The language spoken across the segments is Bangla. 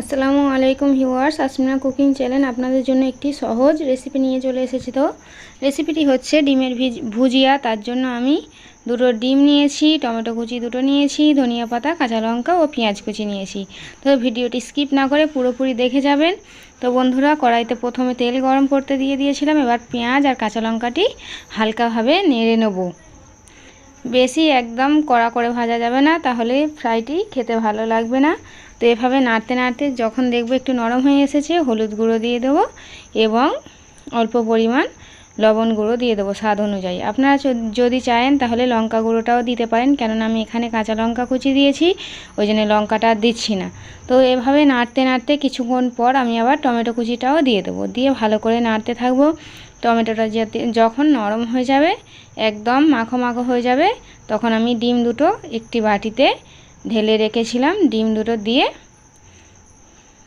আসসালামু আলাইকুম ভিউয়ার্স আসমিনা কুকিং চ্যানেল আপনাদের জন্য একটি সহজ রেসিপি নিয়ে চলে এসেছি তো। রেসিপিটি হচ্ছে ডিমের ভিজ ভুজিয়া, তার জন্য আমি দুটো ডিম নিয়েছি, টমেটো কুচি দুটো নিয়েছি, ধনিয়া পাতা, কাঁচা লঙ্কা ও পেঁয়াজ কুচি নিয়েছি। তো ভিডিওটি স্কিপ না করে পুরোপুরি দেখে যাবেন। তো বন্ধুরা, কড়াইতে প্রথমে তেল গরম করতে দিয়ে দিয়েছিলাম, এবার পেঁয়াজ আর কাঁচা লঙ্কাটি হালকাভাবে নেড়ে নেব। বেশি একদম কড়া করে ভাজা যাবে না, তাহলে ফ্রাইটি খেতে ভালো লাগবে না। তো এভাবে নাড়তে নাড়তে যখন দেখব একটু নরম হয়ে এসেছে, হলুদ গুঁড়ো দিয়ে দেবো এবং অল্প পরিমাণ লবণ গুঁড়ো দিয়ে দেবো স্বাদ অনুযায়ী। আপনারা যদি চায়েন তাহলে লঙ্কা গুঁড়োটাও দিতে পারেন, কেননা আমি এখানে কাঁচা লঙ্কা কুচি দিয়েছি, ওই জন্য লঙ্কাটা আর দিচ্ছি না। তো এভাবে নাড়তে নাড়তে কিছুক্ষণ পর আমি আবার টমেটো কুচিটাও দিয়ে দেবো। দিয়ে ভালো করে নাড়তে থাকব। টমেটোটা যাতে যখন নরম হয়ে যাবে, একদম মাখো মাখো হয়ে যাবে, তখন আমি ডিম দুটো একটি বাটিতে ঢেলে রেখেছিলাম, ডিম দুটো দিয়ে।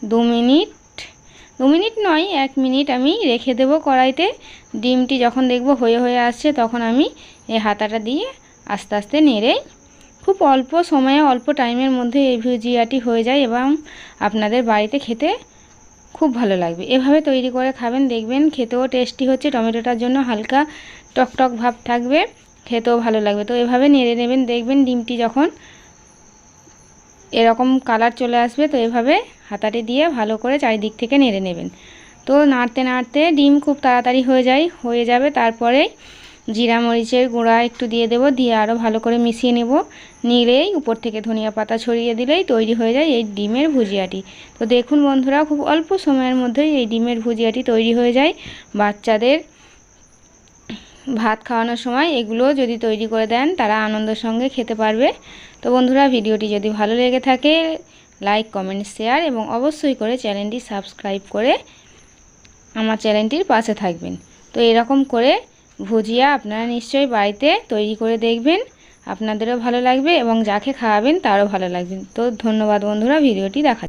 দু মিনিট দু মিনিট নয়, এক মিনিট আমি রেখে দেব কড়াইতে। ডিমটি যখন দেখব হয়ে হয়ে আসছে, তখন আমি এই হাতাটা দিয়ে আস্তে আস্তে নেড়ে, খুব অল্প সময়ে, অল্প টাইমের মধ্যে এই ভুজিয়াটি হয়ে যায় এবং আপনাদের বাড়িতে খেতে খুব ভালো লাগবে। এভাবে তৈরি করে খাবেন, দেখবেন খেতেও টেস্টি হচ্ছে, টমেটোটার জন্য হালকা টকটক ভাব থাকবে, খেতেও ভালো লাগবে। তো এভাবে নেড়ে নেবেন, দেখবেন ডিমটি যখন এরকম কালার চলে আসবে, তো এভাবে হাতাটি দিয়ে ভালো করে চারিদিক থেকে নেড়ে নেবেন। তো নাড়তে নাড়তে ডিম খুব তাড়াতাড়ি হয়ে যায়, হয়ে যাবে। তারপরে জিরা মরিচের গুঁড়া একটু দিয়ে দেব, দিয়ে আরও ভালো করে মিশিয়ে নেব। নিলেই উপর থেকে ধনিয়া পাতা ছড়িয়ে দিলেই তৈরি হয়ে যায় এই ডিমের ভুজিয়াটি। তো দেখুন বন্ধুরা, খুব অল্প সময়ের মধ্যেই এই ডিমের ভুজিয়াটি তৈরি হয়ে যায়। বাচ্চাদের ভাত খাওয়ানোর সময় এগুলো যদি তৈরি করে দেন, তারা আনন্দের সঙ্গে খেতে পারবে। তো বন্ধুরা, ভিডিওটি যদি ভালো লেগে থাকে লাইক কমেন্ট শেয়ার এবং অবশ্যই করে চ্যানেলটি সাবস্ক্রাইব করে আমার চ্যানেলটির পাশে থাকবেন। তো এরকম করে ভুজিয়া আপনারা নিশ্চয়ই বাড়িতে তৈরি করে দেখবেন, আপনাদেরও ভালো লাগবে এবং যাকে খাওয়াবেন তারও ভালো লাগবে। তো ধন্যবাদ বন্ধুরা, ভিডিওটি দেখা